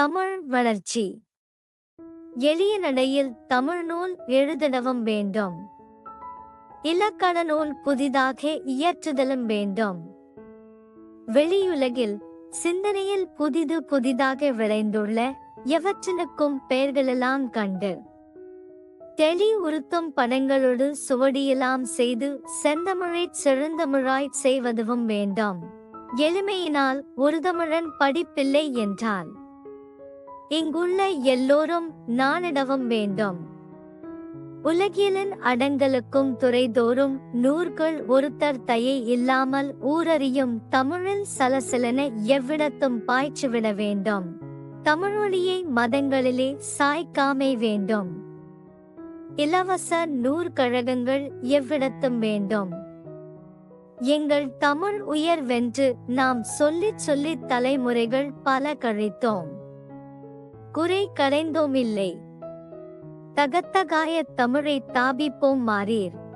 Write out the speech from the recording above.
தமிழ் வளர்ச்சி. எளிய நடையில் தமிழ் நூல் எழுதிடவும் வேண்டும். இலக்கண நூல் புதிதாக இயற்றுதலும் வேண்டும். வெளியுலகில் சிந்தனையில் புதிது புதிதாக விளைந்துள்ள எவற்றினுக்கும் பெயர்களெல்லாம் கண்டு. தெளி உறுத்தும் படங்களோடு சுவடியெல்லாம் செய்து செந்தமிழை செழுந்தமிழாய் செய்வதுவும் வேண்டாம். எளிமையினால் ஒரு தமிழன் படிப்பில்லை என்றால். இங்குள்ள எல்லோரும் நானிடவும் வேண்டும். உலகியலின் அடங்கலுக்கும் துறைதோறும் நூற்கள் ஒருத்தர் தயை இல்லாமல் ஊரறியும் தமிழில் சலசலன எவ்விடத்தும் பாய்ச்சிவிட வேண்டும். தமிழொலியை மதங்களிலே சாய்க்காமை வேண்டும். இலவச நூற்கழகங்கள் எவ்விடத்தும் வேண்டும். எங்கள் தமிழ் உயர்வென்று நாம் சொல்லிச் சொல்லித் தலைமுறைகள் பல கழித்தோம். குறை கரைந்தோமில்லை தகத்தகாய தமிழை தாபிப்போம் மாறீர்.